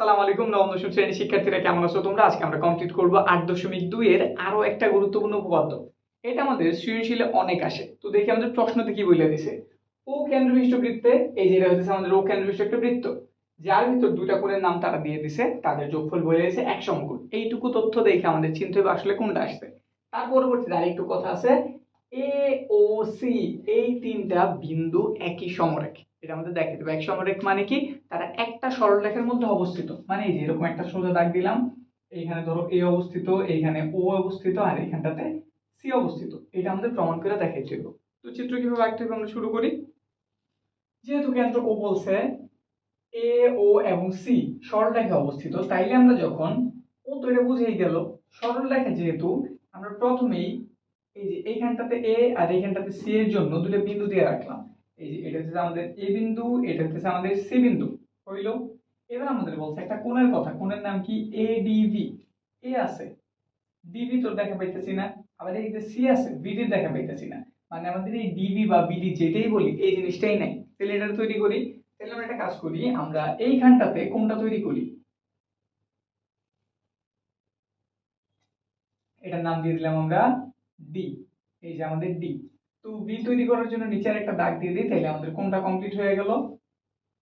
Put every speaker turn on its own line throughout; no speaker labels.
সালাম আলাইকুম, নবম দশম শ্রেণির শিক্ষার্থীরা কেমন আছো তোমরা? আজকে আমরা কমপ্লিট করব আট দশমিক দুই এর আরও একটা গুরুত্বপূর্ণ উপপাদ্য। এটা আমাদের সৃজনশীলে অনেক আসে। তো দেখি আমাদের প্রশ্নতে কি বলে দিছে? ও কেন্দ্রবিষ্ট বৃত্তে এই যেটা হচ্ছে আমাদের ও কেন্দ্রবিষ্ট একটা বৃত্ত, যার ভিতর দুইটা কোণের নাম তারা দিয়ে দিছে, তাদের যোগফল বলে দিয়েছে এক সমকোণ। এইটুকু তথ্য দেখে আমাদের চিন্তা হবে আসলে কোনটা আসবে তার পরবর্তীতে আরেকটু কথা আছে, এ ও সি, এই তিনটা বিন্দু একই সমরেখ। এটা আমাদের দেখে দেবে। এক সমরেখ মানে কি? তারা একটা সরলরেখার মধ্যে অবস্থিত। মানে এই যে এরকম একটা সোজা দাগ দিলাম, এইখানে ধরো এ অবস্থিত, এইখানে ও অবস্থিত, আর এইখানটাতে সি অবস্থিত। এটা আমাদের প্রমাণ করে হবে তো চিত্র কীভাবে আঁকতে হবে আমরা শুরু করি? যেহেতু কেন্দ্র ও বলছে এ, ও এবং সি সরলরেখা অবস্থিত, তাইলে আমরা যখন ও তো এটা বুঝেই গেল সরলরেখা যেহেতু, আমরা প্রথমেই এই যে এইখানটাতে এ আর এইখানটাতে সি এর জন্য দুটো বিন্দু দিয়ে রাখলাম। এই যে এটা হচ্ছে আমাদের এ বিন্দু, এটা হচ্ছে আমাদের সি বিন্দু, হইল? এবার আমাদের বলছে একটা কোণের কথা, কোণের নাম কি? এ ডিভি এ আছে। ডিভি তো দেখা পাইতেছি না, আবার এই যে সি আছে বিডি দেখা পাইতেছি না। মানে আমাদের এই ডিভি বা বিডি যেটাই বলি, এই জিনিসটাই নাই। তাহলে এটা তৈরি করি, তাহলে আমরা একটা কাজ করি, আমরা এইখানটাতে কোনটা তৈরি করি। এটার নাম দিয়ে দিলাম আমরা ডি, এই যে আমাদের ডি। তো বি তৈরি করার জন্য নিচে আর একটা দাগ দিয়ে দিই তাহলে আমাদের কোনটা কমপ্লিট হয়ে গেল?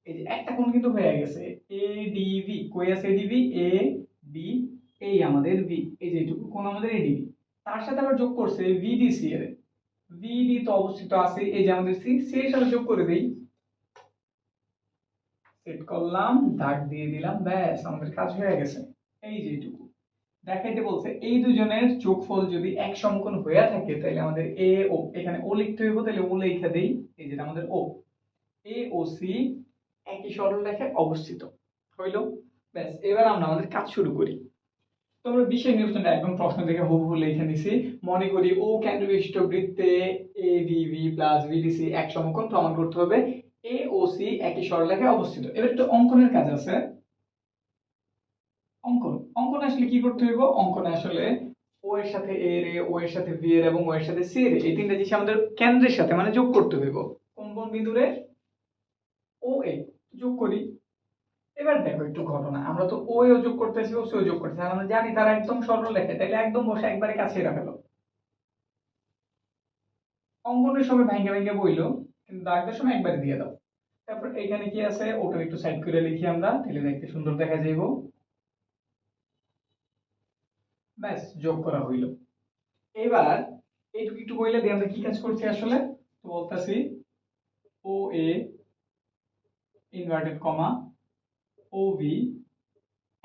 এই যে একটা কোণ কিন্তু হয়ে গেছে। এ ডি ভি কই আছে এডিভি এ ডি এই আমাদের ভি এই যে এইটুকু কোণ আমাদের এডিভি তার সাথে আবার যোগ করছে ভিডিসি এর। ভিডি তো অবস্থিত আছে, এই যে আমাদের সি সি এর সাথে যোগ করে দেই। সেট করলাম, দাগ দিয়ে দিলাম, ব্যাস, আমাদের কাজ হয়ে গেছে। এই যে এইটুকু। দেখাইতে বলছে, এই দুজনের যোগফল যদি এক সমকোণ হয়ে থাকে তাহলে আমাদের এ ও, এখানে ও লিখতে হইব তাহলে ও লেখা দেই, এই যেটা আমাদের ও এ ও সি একই সরলরেখায় অবস্থিত, হইল? ব্যাস, এবার আমরা আমাদের কাজ শুরু করি। তো আমরা বিষয় নির্বাচনটা একদম প্রশ্ন দেখে হুবহু লিখে নিছি। মনে করি ও কেন্দ্রবিষ্ট বৃত্তে এ ডিভি প্লাস ভিডিসি এক সমকোণ প্রমাণ করতে হবে। এ ও সি একই সরলরেখায় অবস্থিত। এবার একটু অঙ্কনের কাজ আছে। অঙ্কন। অঙ্কন আসলে কি করতে হইব? অঙ্কনে আসলে ও এর সাথে এ এর ও এর সাথে বি এর এবং ও এর সাথে সি এর, এই তিনটা জিনিস আমাদের কেন্দ্রের সাথে মানে যোগ করতে হইব। কোন কোন বিন্দুরে? ও এ, যোগ করি। এবার দেখো একটু ঘটনা, আমরা তো ও এও যোগ করতেছি ও সি ও যোগ করতেছি আমরা জানি তারা একদম সরল লেখে তাহলে একদম বসে একবারে কাছে রাখা গেল অঙ্কনের সময় ভেঙে ভেঙে বইলো, কিন্তু দাগের সময় একবারে দিয়ে দাও। তারপর এখানে কি আছে? ওটা একটু সাইড করে লিখি আমরা তাহলে দেখতে সুন্দর দেখা যাইব। ব্যাস, যোগ করা হইল। এবার এইটুকু একটু বইলে দিয়ে আমরা কি কাজ করছি আসলে? তো বলতাছি ও এ ইনভার্টেড কমা ও বি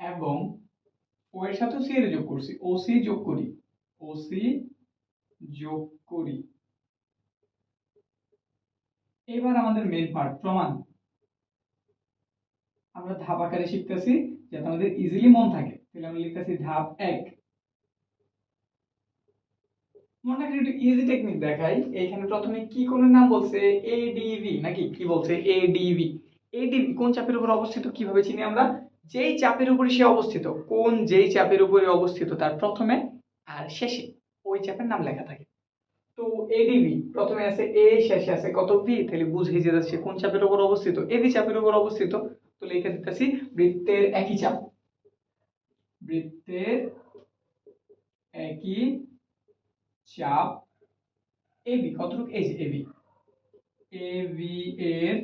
এবং ও এর সাথে সি এর যোগ করছি। ও সি যোগ করি। ও সি যোগ করি। এবার আমাদের মেন পার্ট প্রমাণ। আমরা ধাপ আকারে শিখতেছি যাতে আমাদের ইজিলি মন থাকে। তাহলে আমরা লিখতেছি ধাপ এক। মনে রাখলে একটু ইজি টেকনিক দেখাই। এইখানে প্রথমে কি কোণের নাম বলছে? এডিভি নাকি? কি বলছে? এডিভি এডিভি কোন চাপের উপর অবস্থিত, কীভাবে চিনি আমরা? যেই চাপের উপরে সে অবস্থিত, কোন যেই চাপের উপরে অবস্থিত, তার প্রথমে আর শেষে ওই চাপের নাম লেখা থাকে। তো এডিভি প্রথমে আছে এ শেষে আছে কত ভি তাহলে বুঝে যে সে কোন চাপের উপর অবস্থিত এবি চাপের উপর অবস্থিত। তো লিখে দিতেছি, বৃত্তের একই চাপ। বৃত্তের একই চাপ এবি কতটুকু? এই যে এবি এবি এর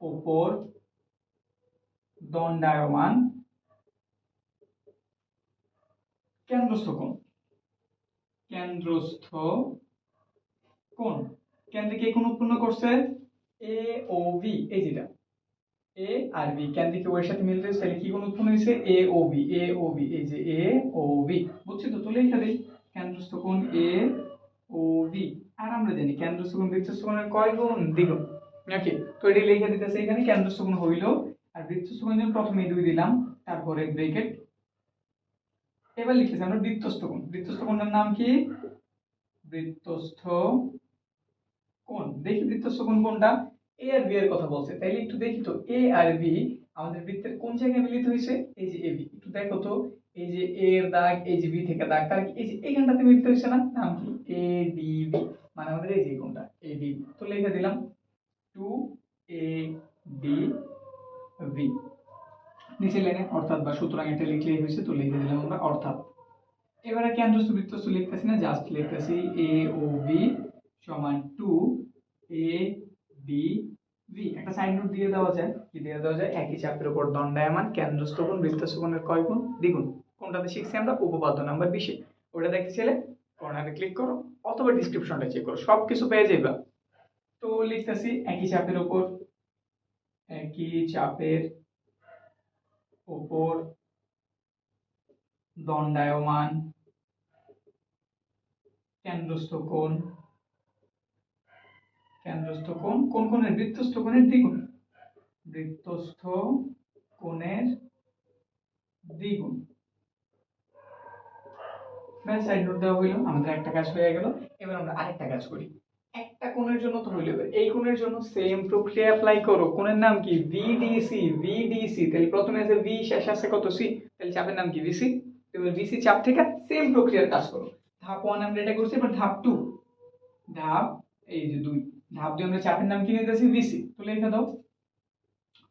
উপর দণ্ডায়মান কেন্দ্রস্থ কোণ। কেন্দ্রস্থ কোণ। কেন্দ্রে কে কোণ উৎপন্ন করছে? এ ও বি এই যেটা। এ আর বি কেন্দ্রে কি ওর সাথে মিলতে তাহলে কি কোণ উৎপন্ন হয়েছে? এ O B A O B এই যে এ ও বি বুঝছি তো? তুলে লিখে দেই। কেন্দ্রস্থ কোণ এ ও বি আর আমরা জানি কেন্দ্রস্থ কোণ বৃত্তস্থ কোণের কয় গুণ। দ্বিগুণ নাকি তো এটি লিখে দিতেছে এখানে কেন্দ্রস্থ কোণ হইল, আর বৃত্তস্থ কোণের জন্য প্রথমে দুই দিলাম তারপরে ব্রেকেট এবার লিখেছি আমরা বৃত্তস্থ কোণ বৃত্তস্থ কোণের নাম কি? বৃত্তস্থ কোণ দেখি বৃত্তস্থ কোণ কোনটা? এ আর বি এর কথা বলছে। তাইলে একটু দেখি তো এ আর বি আমাদের বৃত্তের কোন জায়গায় মিলিত হয়েছে? এই যে এ বি একটু দেখো তো এই যে এ এর দাগ, এই যে বি থেকে দাগ, তার এই যে এইখানটাতে মিলিত হয়েছে না? নাম কি? এ ডি বি মানে আমাদের এই যে কোনটা এ ডি তো লিখে দিলাম টু এ ডি ভি নিচে লাইনে অর্থাৎ বা সুতরাং এটা লিখলেই হয়েছে, তো লিখে দিলাম আমরা অর্থাৎ। এবারে কেন্দ্রস্থ বৃত্তস্থ লিখতেছি না? জাস্ট লিখতেছি এ ও বি সমান টু এ বি বি একটা সাইড নোট দিয়ে দেওয়া যায়, কি দিয়ে দেওয়া যায়? একই চাপের উপর দণ্ডায়মান কেন্দ্রস্থ কোণ বৃত্তস্থ কোণের কয় গুণ দ্বিগুণ। কোনটাতে শিখছি আমরা উপপাদ্য নাম্বার বিশে। ওটা দেখতে চাইলে কর্নারে ক্লিক করো, অথবা ডিসক্রিপশনটা চেক করো সব কিছু পেয়ে যাবে তো লিখতেছি, একই চাপের উপর, একই চাপের উপর দণ্ডায়মান কেন্দ্রস্থ কোণ কেন্দ্রস্থ কোণ, কোন কোণের বৃত্তস্থ কোণের দ্বিগুণ, বৃত্তস্থ কোণের দ্বিগুণ। ব্যাস সাইড নোট দেওয়া হইল, আমাদের একটা কাজ হয়ে গেল। এবার আমরা আরেকটা কাজ করি। একটা কোণের জন্য তো হইল এই কোণের জন্য সেম প্রক্রিয়া অ্যাপ্লাই করো। কোণের নাম কি? ভিডিসি ভিডিসি তাহলে প্রথমে আছে ভি শেষ আছে কত? সি তাহলে চাপের নাম কি? ভিসি এবার ভিসি চাপ থেকে সেম প্রক্রিয়ার কাজ করো। ধাপ ওয়ান আমরা এটা করছি, এবার ধাপ টু ধাপ, এই যে দুই। ধাপ দুই আমরা চাপের নাম কি নিতেছি? ভিসি তো লিখে দাও।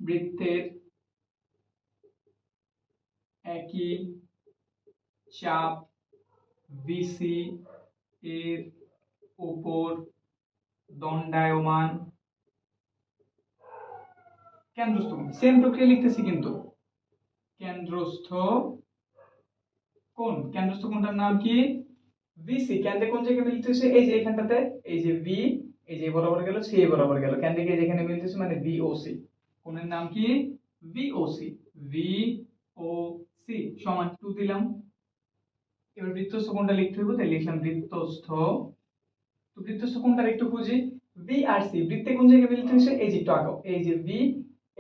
বৃত্তের একই চাপ ভিসি এর উপর দণ্ডায়মান কেন্দ্রস্থ কোণ। সেম প্রক্রিয়া লিখতেছি কিন্তু। কেন্দ্রস্থ কোণ। কেন্দ্রস্থ কোণটার নাম কি? ভিসি কেন্দ্রে কোন জায়গায় মিলতেছে এই যে এখানটাতে এই যে ভি এই যে বরাবর গেল, সি বরাবর গেল। কেন্দ্রে গিয়ে যেখানে মিলতেছে মানে ভিওসি কোণের নাম কি? ভিওসি ভিওসি সমান টু দিলাম। এবার বৃত্তস্থ কোণটা লিখতে হবে তাই লিখলাম বৃত্তস্থ। তো বৃত্তস্থ কোণটা একটু খুঁজি। বি আর সি বৃত্তে কোন জায়গায় মিলিত হয়েছে? এই যে আগাও এই যে বি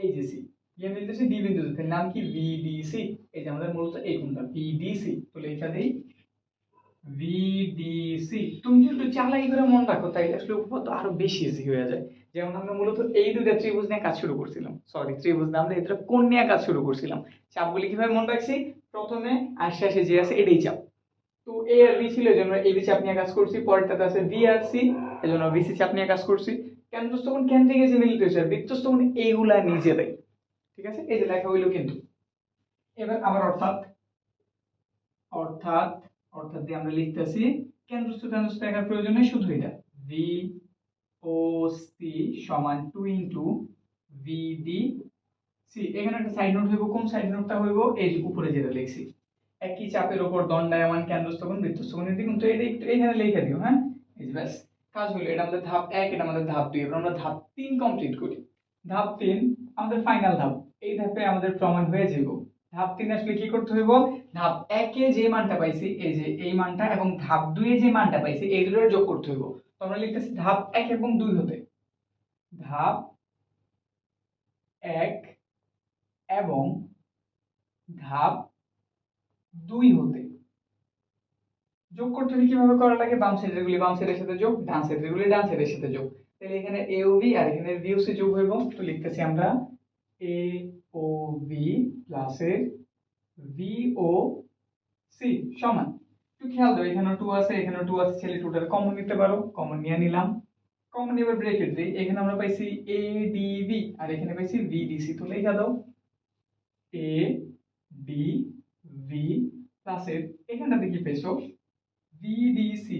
এই যে সি গিয়ে মিলতেছে ডি বিন্দুতে, তাহলে নাম কি? ভিডিসি এই যে আমাদের মূলত এই কোণটা ভিডিসি তো লেখা দেই ভিডিসি তুমি যদি একটু চালাই করে মন রাখো তাইলে আসলে উপপাদ্য আরও বেশি ইজি হয়ে যায়। যেমন আমরা মূলত এই দুটা ত্রিভুজ নিয়ে কাজ শুরু করছিলাম। সরি ত্রিভুজ না, আমরা এই দুটো কোণ নিয়ে কাজ শুরু করছিলাম। চাপগুলি কীভাবে মনে রাখছি? প্রথমে আর শেষে যে আছে, এটাই চাপ। তো এ আর বি ছিল এজন্য এ বি চাপ নিয়ে কাজ করছি, পরেরটাতে আছে বি আর সি এজন্য বিসি চাপ নিয়ে কাজ করছি। কেন্দ্রস্থ কোণ কেন্দ্রে গেছে মিলিত হয়েছে? আর বৃত্তস্থ কোণ এইগুলা নিজে দেয়। ঠিক আছে? এই যে লেখা হইল কিন্তু। এবার আবার অর্থাৎ অর্থাৎ অর্থাৎ দিয়ে আমরা লিখতেছি, কেন্দ্রস্থ কেন্দ্রস্থ দেখার প্রয়োজন নেই, শুধু এটা। ভি ও সি সমান টু ইন্টু ভিডি সি এখানে একটা সাইড নোট হইব, কোন সাইড নোটটা হইব? এই উপরে যেটা লিখছি। একই চাপের উপর দণ্ডায়মান কেন্দ্রস্থ কোণ বৃত্তস্থ কোণের দ্বিগুণ তো এটা একটু এখানে লিখে দিও হ্যাঁ? ব্যাস, কাজ হলো, এটা আমাদের ধাপ এক, এটা আমাদের ধাপ দুই, এবার আমরা ধাপ তিন কমপ্লিট করি। ধাপ তিন, আমাদের ফাইনাল ধাপ। এই ধাপে আমাদের প্রমাণ হয়ে যাব ধাপ তিন আসলে কি করতে হইব? ধাপ একে যে মানটা পাইছি, এই যে এই মানটা এবং ধাপ দুইয়ে যে মানটা পাইছি, এই দুটোর যোগ করতে হইব। তো আমরা লিখতেছি ধাপ এক এবং দুই হতে। ধাপ এক এবং ধাপ দুই হতে। যোগ করতে হলে কীভাবে করা লাগে? বাম সাইডের গুলি, বাম সাইডের সাথে যোগ, ডান সাইডের গুলি, ডান সাইডের সাথে যোগ। তাহলে এখানে এ ও বি আর এখানে বি সি যোগ হইব। তো লিখতেছি আমরা এ ও বি প্লাসের ভি ও সি সমান। একটু খেয়াল দাও, এখানে টু আছে, এখানে টু আছে ছেলে টুটার কমন নিতে পারো। কমন নিয়ে নিলাম। কমন এবার ব্রেকেট দিই। এখানে আমরা পাইছি এ ডি বি আর এখানে পাইছি ভি ডি সি তো লেখা দাও। এ ডি ভি প্লাসের এখানটাতে কি পেয়েছ? ভিডিসি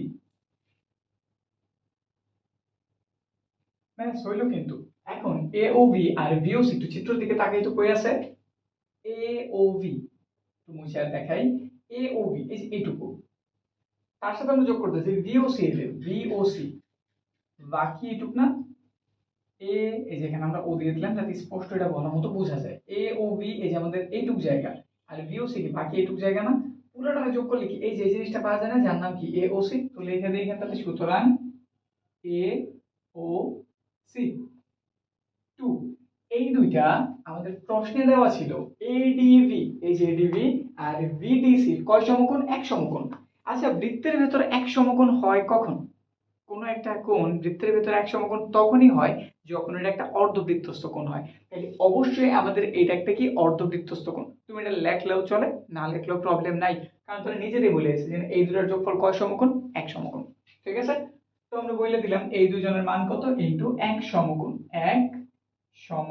ব্যাস হইল কিন্তু। এখন এ ও ভি আর ভিওসি একটু চিত্রের দিকে তাকাই তো কই আছে? এ ও মুছে আর দেখাই। এ ও এই যে এইটুকু তার সাথে আমরা যোগ করতেছি ভিওসি এর ভিওসি বাকি এটুক না? এ এই যে এখানে আমরা ও দিয়ে দিলাম, যাতে স্পষ্ট এটা ভালো মতো বোঝা যায়। এ ও ভি এই যে আমাদের এইটুক জায়গা। আর ভিওসি কি বাকি এইটুক জায়গা না, পুরোটা যোগ করলে কি? এই যে জিনিসটা পাওয়া যায় না, যার নাম কি? এ ও সি তো লিখে দিই এখানটাতে সুতরাং এ ও সি টু এই দুইটা আমাদের প্রশ্নে দেওয়া ছিল এডিভি এই যে এডিভি আর ভিডিসি কয় সমকোণ? এক সমকোণ। আচ্ছা বৃত্তের ভেতরে এক সমকোণ হয় কখন? কোনো একটা কোণ বৃত্তের ভেতরে এক সমকোণ তখনই হয় যখন এটা একটা অর্ধবৃত্তস্থ কোণ হয়, তাহলে অবশ্যই আমাদের এটা একটা কি অর্ধবৃত্তস্থ কোণ। তুমি এটা লেখলেও চলে, না লেখলেও প্রবলেম নাই। কারণ তোরা নিজেরাই বলে এসেছে যে এই দুটার যোগফল কয় সমকোণ? এক সমকোণ। ঠিক আছে? তো আমরা বলে দিলাম এই দুজনের মান কত? ইন্টু এক সমকোণ। এক সম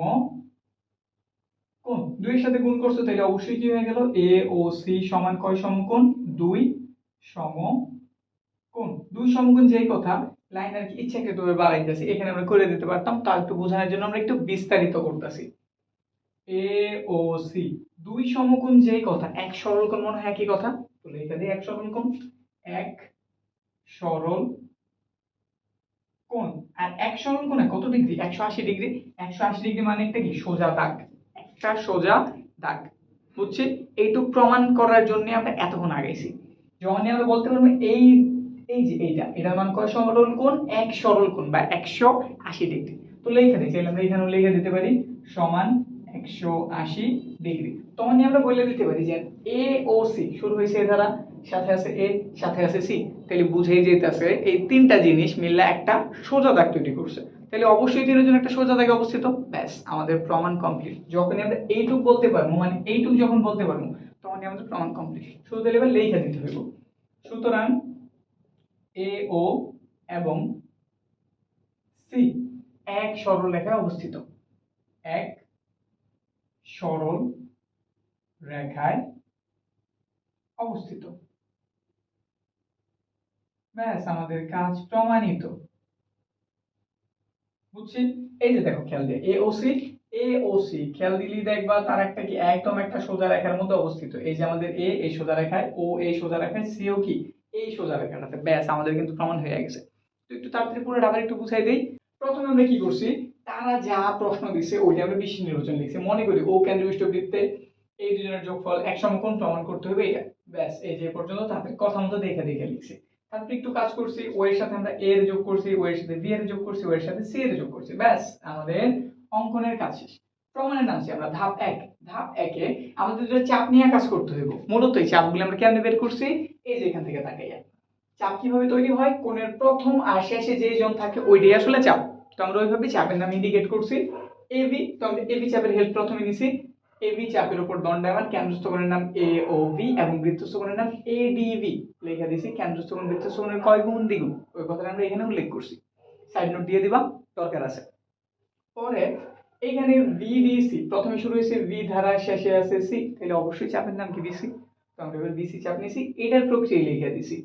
কোণ দুইয়ের সাথে গুণ করছ, তাহলে অবশ্যই কি হয়ে গেল? এ ও সি সমান কয় সমকোণ? দুই সমকোণ। দুই সমকোণ যেই কথা লাইন আর কি ইচ্ছাকৃতভাবে বাড়াইতেছি, এখানে আমরা করে দিতে পারতাম, তা একটু বোঝানোর জন্য আমরা একটু বিস্তারিত করতেছি। এ, ও, সি, দুই সমকোণ যেই কথা, এক সরল কোণ মনে হয় একই কথা তো লেখা দিই এক সরল কোণ, এক সরল কোণ, আর এক সরল কোণে কত ডিগ্রি? একশো আশি ডিগ্রি। একশো আশি ডিগ্রি মানে একটা কি? সোজা দাগ। একটা সোজা দাগ। বুঝছি? এইটুক প্রমাণ করার জন্য আমরা এতক্ষণ আগাইছি। যখনই আমরা বলতে পারব, এই এই যে এইটা এটার মান কয় সরল কোণ? এক সরল কোণ বা একশো আশি ডিগ্রি তো লেখা দিই আমরা এখানেও লিখে দিতে পারি, সমান একশো আশি ডিগ্রি তখনই আমরা বলে দিতে পারি যে এ ও সি শুরু হয়েছে এ দ্বারা সাথে আছে এ সাথে আছে সি তাহলে বুঝেই যেতেছে এই তিনটা জিনিস মিললে একটা সোজা দাগ তৈরি করছে। তাহলে অবশ্যই তিনজন একটা সোজা দাগে অবস্থিত। ব্যাস, আমাদের প্রমাণ কমপ্লিট যখনই আমরা এইটুক বলতে পারব মানে এইটুক যখন বলতে পারব, তখনই আমাদের প্রমাণ কমপ্লিট শুধু তাহলে এবার লেখা দিতে হইব। সুতরাং এ এবং সি এক সরল রেখায় অবস্থিত। এক সরল রেখায় অবস্থিত। ব্যাস, আমাদের কাজ প্রমাণিত। বুঝছি? এই যে দেখো, খেয়াল দিয়ে। এ ও সি এ ও সি খেয়াল দিলেই দেখবা তার একটা কি? একদম একটা সোজা রেখার মধ্যে অবস্থিত। এই যে আমাদের এ এই সোজা রেখায় ও এই সোজা রেখায় সি ও কি? এই সোজা রেখাটাতে ব্যাস, আমাদের কিন্তু প্রমাণ হয়ে গেছে। তো একটু তাড়াতাড়ি পুরো আবার একটু বুঝাই দেই। প্রথমে আমরা কি করছি? তারা যা প্রশ্ন দিছে ওইটা আমরা বেশি নির্বাচন লিখছি। মনে করি, ও কেন্দ্রবিষ্ট বৃত্তে এই দুজনের যোগফল এক সমকোণ প্রমাণ করতে হবে? এটা ব্যাস, এই যে পর্যন্ত তাদের কথা মতো দেখে দেখে লিখছি। তারপরে একটু কাজ করছি ও এর সাথে আমরা এর যোগ করছি ও এর সাথে বি এর যোগ করছি ও এর সাথে সি এর যোগ করছি। ব্যাস, আমাদের অঙ্কনের কাজ শেষ। প্রমাণের নামছি আমরা ধাপ এক। ধাপ একে আমাদের যেটা চাপ নিয়ে কাজ করতে হইব। মূলত এই চাপগুলো আমরা কেন বের করছি? এই যে এখান থেকে তাকাইয়া চাপ কীভাবে তৈরি হয়? কোণের প্রথম আর শেষে যে জন থাকে, ওইটাই আসলে চাপ। তো আমরা ওইভাবে চাপের নাম ইন্ডিকেট করছি। এবি তো আমরা এবি চাপের হেল্প প্রথমে নিছি। এবি চাপের উপর দণ্ডায়মান, কেন্দ্রস্থ কোণের নাম এ ও ভি এবং বৃত্তস্থ কোণের নাম এ ডি ভি লেখা দিছি। কেন্দ্রস্থ কোণ, বৃত্তস্থ কোণের কয় গুণ দ্বিগুণ? ওই কথাটা আমরা এখানে উল্লেখ করছি। সাইড নোট দিয়ে দিবা, দরকার আছে। পরে এইখানে ভিডিসি প্রথমে শুরু হয়েছে ভি ধারা, শেষে আছে সি তাহলে অবশ্যই চাপের নাম কি বিসি তো আমরা এবার বিসি চাপ নিছি এটার প্রক্রিয়া লিখে দিছি।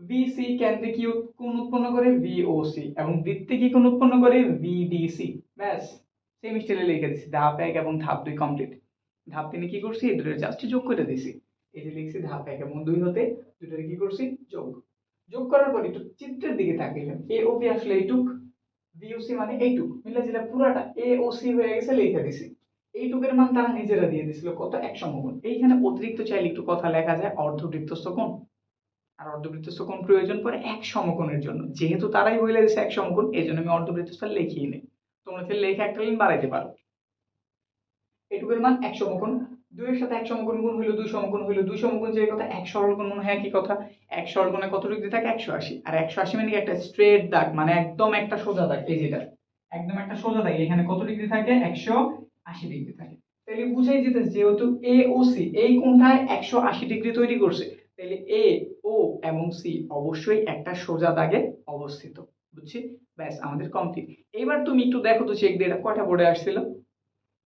বিসি কেন্দ্রে কি কোণ উৎপন্ন করে? ভিওসি এবং বৃত্তে কি কোণ উৎপন্ন করে? ভিডিসি ব্যাস সেম স্টাইলে লিখে দিছি, ধাপ এক এবং ধাপ দুই কমপ্লিট ধাপ তিনে কি করছি? এই দুটো জাস্ট যোগ করে দিছি। এই যে লিখছি ধাপ এক এবং দুই হতে দুটোরে কি করছি? যোগ। যোগ করার পর একটু চিত্রের দিকে তাকাইলাম এ ও বি আসলে এইটুক বিওসি মানে এইটুক। মিলে যেটা পুরাটা এ ও সি হয়ে গেছে, লিখে দিছি। এইটুকের মান তারা নিজেরা দিয়ে দিছিল কত? এক সমকোণ। এইখানে অতিরিক্ত চাইলে একটু কথা লেখা যায়, অর্ধবৃত্তস্থ কোণ। আর অর্ধবৃত্তস্থ কোণ প্রয়োজন পড়ে এক সমকোণের জন্য। যেহেতু তারাই বলে দিছে এক সমকোণ এই জন্য আমি অর্ধবৃত্তস্থ লিখিয়ে নেই। তোমরা ফের লেখে একটা লাইন বাড়াইতে পারো। এটুকুর মান এক সমকোণ। দুইয়ের সাথে এক সমকোণ গুণ হইল দুই সমকোণ হইল দুই সমকোণ, যে কথা এক সরল কোণ মনে হয় একই কথা। এক সরল কোণে কত ডিগ্রি থাকে? একশো আশি। আর একশো আশি মানে একটা স্ট্রেট দাগ মানে একদম একটা সোজা দাগ। এই যেটা একদম একটা সোজা দাগ। এখানে কত ডিগ্রি থাকে? একশো আশি ডিগ্রি থাকে তাহলে বুঝাই যেতেছে যেহেতু এ ও সি এই কোণটায় একশো আশি ডিগ্রি তৈরি করছে। তাহলে এ ও এবং সি অবশ্যই একটা সোজা দাগে অবস্থিত, বুঝছি? ব্যাস, আমাদের কমপ্লিট এবার তুমি একটু দেখো তো চেক দিয়ে এটা কয়টা বোর্ডে আসছিল?